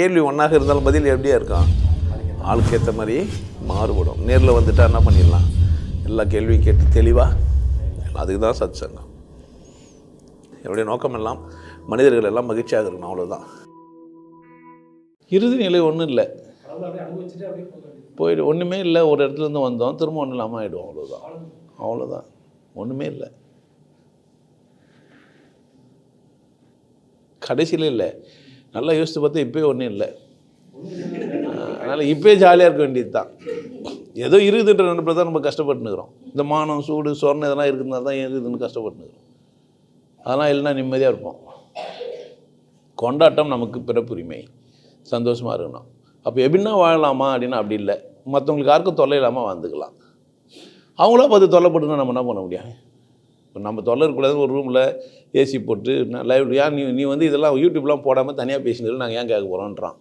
கேள்வி ஒன்றாக இருந்தாலும் பதில் எப்படியா இருக்கும்? ஆளுக்கு ஏற்ற மாதிரி மாறுபடும். நேரில் வந்துட்டா என்ன பண்ணிடலாம்? எல்லா கேள்வியும் கேட்டு தெளிவாக அதுக்கு தான் சத் சங்கம் என்னுடைய நோக்கம் எல்லாம் மனிதர்கள் எல்லாம் மகிழ்ச்சியாக இருக்கணும் அவ்வளோதான் இறுதி நிலை ஒன்றும் இல்லை. போயிடு ஒன்றுமே இல்லை. ஒரு இடத்துலேருந்து வந்தோம் திரும்ப ஒன்றும் இல்லாமல் ஆகிடும் அவ்வளோதான் அவ்வளோதான் ஒன்றுமே இல்லை. கடைசியில் இல்லை. நல்லா யோசித்து பார்த்தா இப்போயே ஒன்றும் இல்லை. அதனால் இப்போயே ஜாலியாக இருக்க வேண்டியது தான் ஏதோ இருக்குதுன்ற நினைப்பில் தான் நம்ம கஷ்டப்பட்டுனுக்குறோம் இந்த மானம் சூடு சொர்ணம் இதெல்லாம் இருக்குதுனால தான் இருக்குதுன்னு கஷ்டப்பட்டுனுக்குறோம் அதெல்லாம் இல்லைன்னா நிம்மதியாக இருப்போம். கொண்டாட்டம் நமக்கு பிறப்புரிமை. சந்தோஷமாக இருக்கணும். அப்போ எப்படின்னா வாழலாமா அப்படின்னா அப்படி இல்லை. மற்றவங்களுக்கு யாருக்கும் தொல்லை இல்லாமல் வாழ்ந்துக்கலாம். அவங்களா பார்த்து தொல்லைப்பட்டுனா நம்ம என்ன பண்ண முடியும்? இப்போ நம்ம தொல்லை இருக்கக்கூடாது ஒரு ரூமில் ஏசி போட்டு லைவ் ஏன் நீ நீ வந்து இதெல்லாம் யூடியூப்லாம் போடாமல் தனியாக பேசினது நாங்கள் ஏன் கேட்க போகிறோன்றான்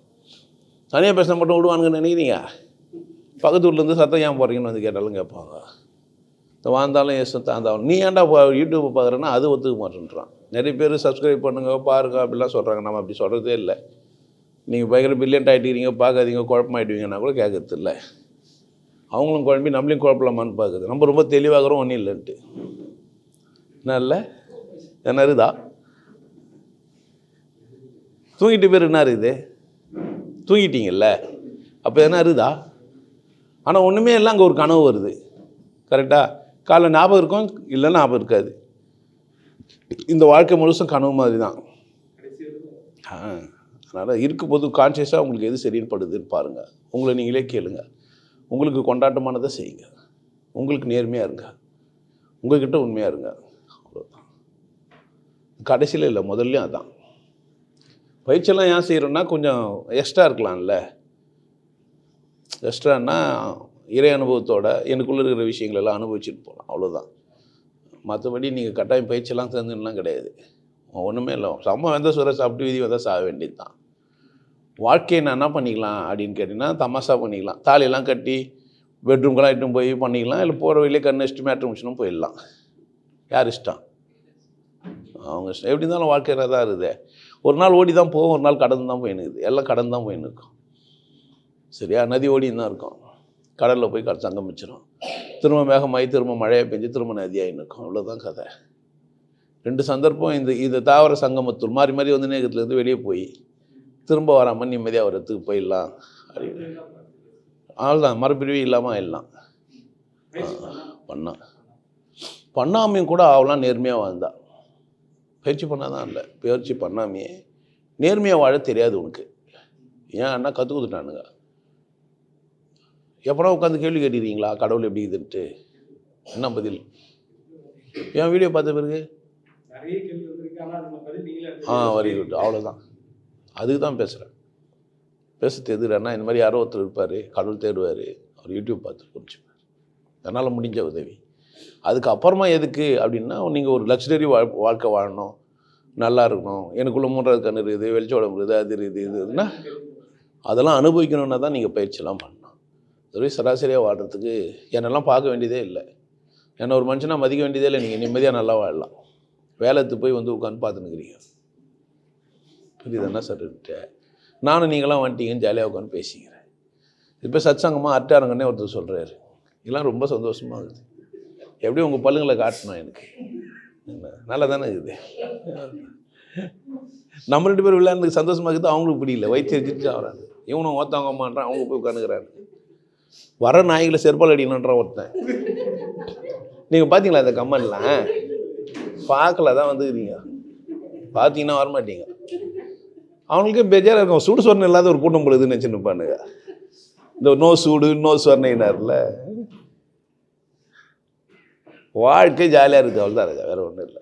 தனியாக பேசினா மட்டும் விடுவானுங்கன்னு நினைக்கிறீங்க? பக்கத்து வீட்லேருந்து சத்தம் ஏன் போகிறீங்கன்னு வந்து கேட்டாலும் கேட்பாங்க. இந்த வாழ்ந்தாலும் ஏசம் தாழ்ந்தாலும். நீ ஏன்டா பா- பார்க்குறேன்னா அது ஒத்துக்க மாட்டேன்றான். நிறைய பேர் சப்ஸ்கிரைப் பண்ணுங்க பாருங்க அப்படிலாம் சொல்கிறாங்க நம்ம அப்படி சொல்கிறதே இல்லை. நீங்கள் பயங்கர பில்லியன்ட் ஆகிட்டீங்க பார்க்காதீங்க குழப்பமாயிடுவீங்கன்னா கூட கேட்கறது இல்லை அவங்களும் குழம்பி நம்மளையும் குழப்பலாமான்னு பார்க்குது. நம்ம ரொம்ப தெளிவாகிறோம் ஒன்றும் இல்லைன்ட்டு. என்ன இல்லை. என்ன இருக்குதா தூங்கிட்டு பேர் என்ன இருக்குது தூங்கிட்டீங்கல்ல. அப்போ என்ன இருக்குதா ஆனால் ஒன்றுமே இல்லை அங்கே ஒரு கனவு வருது. கரெக்டாக காலைல ஞாபகம் இருக்கும் இல்லை ஞாபகம் இருக்காது. இந்த வாழ்க்கை முழுசும் கனவு மாதிரி தான் ஆ அதனால் இருக்கும்போது கான்சியஸாக உங்களுக்கு எது சரின்னு படுதுன்னு பாருங்கள் உங்களை நீங்களே கேளுங்க. உங்களுக்கு கொண்டாட்டமானதை செய்யுங்க. உங்களுக்கு நேர்மையாக இருங்க. உங்கள்கிட்ட உண்மையாக இருங்க. கடைசியில் இல்லை முதல்லையும் அதான். பயிற்சியெல்லாம் ஏன் செய்கிறோன்னா கொஞ்சம் எக்ஸ்ட்ரா இருக்கலாம்ல. எக்ஸ்ட்ரான்னா இறை அனுபவத்தோட எனக்குள்ளே இருக்கிற விஷயங்களெல்லாம் அனுபவிச்சுட்டு போகலாம் அவ்வளோதான் மற்றபடி நீங்கள் கட்டாயம் பயிற்சியெல்லாம் சேர்ந்துலாம் கிடையாது. ஒன்றுமே இல்லை செம்ம வெந்த சுர சாப்பிட்டு விதி வந்தால் சாக வேண்டியது தான் வாழ்க்கையை நான் என்ன பண்ணிக்கலாம் அப்படின்னு கேட்டிங்கன்னா தமாஷா பண்ணிக்கலாம். தாலியெல்லாம் கட்டி பெட்ரூம்க்கெல்லாம் இட்டும் போய் பண்ணிக்கலாம் இல்லை போகிற வழியிலே கண்ணு வச்சுட்டு மேட்ரு போயிடலாம். யார் இஷ்டம்? அவங்க எப்படி இருந்தாலும் வாழ்க்கையில் தான் இருக்குது? ஒரு நாள் ஓடி தான் போகும் ஒரு நாள் கடந்து தான் போயினுக்குது எல்லாம் கடந்து தான் போயின்னு இருக்கும் சரியா? நதி ஓடின்னு தான் இருக்கும். கடலில் போய் கட சங்கமிச்சிடும் திரும்ப மேகமாகி திரும்ப மழையை பெஞ்சு திரும்ப நதியாகின்னு இருக்கும் அவ்வளோதான் கதை. ரெண்டு சந்தர்ப்பம் இந்த இது தாவர சங்கமத்துள் மாறி மாறி வந்து நேகத்துலேருந்து வெளியே போய் திரும்ப வராமல் நிம்மதியாக வரத்துக்கு போயிடலாம். அப்படின்னு. அவ்வளோதான் மறுபிரிவு இல்லாமல் ஆயிடலாம். பண்ணான் பண்ணாமையும் கூட அவளாம் நேர்மையாக வாழ்ந்தான் பயிற்சி பண்ணாதான் இல்லை. பயிற்சி பண்ணாமையே நேர்மையாக வாழ தெரியாது உனக்கு. ஏன் அண்ணா கற்றுக் கொடுத்துட்டானுங்க? எப்படா உட்காந்து கேள்வி கேட்டிருக்கீங்களா? கடவுள் எப்படி இதுன்ட்டு என்ன பதில்? என் வீடியோ பார்த்த பிறகு? ஆ வெரி குட் அவ்வளோதான் அதுக்கு தான் பேசுகிறேன் பேச தெரியுறேன்னா இந்த மாதிரி யாரோ ஒருத்தர் இருப்பார். கடவுள் தேடுவார். அவர் யூடியூப் பார்த்து புரிஞ்சுப்பார். அதனால் முடிஞ்ச உதவி. அதுக்கப்புறமா எதுக்கு அப்படின்னா நீங்கள் ஒரு லக்ஸரி வாழ் வாழ்க்கை வாழணும். நல்லா இருக்கணும். எனக்குள்ள மூன்றாவது கண் இருக்குது வெளிச்சோடம் இருக்குது அது இருக்குது இது இதுன்னா அதெல்லாம் அனுபவிக்கணுன்னா தான் நீங்கள் பயிற்சியெல்லாம் பண்ணணும். அதுவே சராசரியாக வாழ்கிறதுக்கு என்னெல்லாம் பார்க்க வேண்டியதே இல்லை. என்னை ஒரு மனுஷனாக மதிக்க வேண்டியதே இல்லை நீங்கள் நிம்மதியாக நல்லா வாழலாம். வேலைத்து போய் வந்து உட்காந்து பார்த்துன்னுக்கிறீங்க புரியுது? என்ன நானும் நீங்களாம் வந்துட்டீங்கன்னு ஜாலியாக உட்காந்து பேசிக்கிறேன். இப்போ சத்சங்கமாக அட்டாரங்கன்னே ஒருத்தர் சொல்கிறாரு இதெல்லாம் ரொம்ப சந்தோஷமாக இருக்குது. எப்படி உங்கள் பல்லுங்களை காட்டணும் எனக்கு? நல்லா தானே இருக்குது. நம்ம ரெண்டு பேர் விளையாண்டு சந்தோஷமாக இருக்குது. அவங்களுக்கு பிடிக்கல. வயிற்று எரிச்சிட்டு ஆகிறாங்க இவனும் ஓத்தவங்க மாட்டான் அவங்க போய் உட்காந்துக்கிறாரு வர நாய்களை செருப்பால் அடிக்கணுன்றான் ஒருத்தன். நீங்கள் பார்த்தீங்களா இந்த கம்மன்லாம் பார்க்கல தான் வந்துக்கிறீங்க. பார்த்தீங்கன்னா வரமாட்டீங்க. அவங்களுக்கே பெஜாராக இருக்கும். சுடு சொர்ணம் இல்லாத ஒரு கூட்டம் பொழுதுன்னு நினச்சின்னு நிற்பானுங்க இந்த நோ சூடு நோ சொரணைனார்ல வாழ்க்கை ஜாலியாக இருக்குது அவ்வளோதான் இருக்கு வேறு ஒன்றும் இல்லை.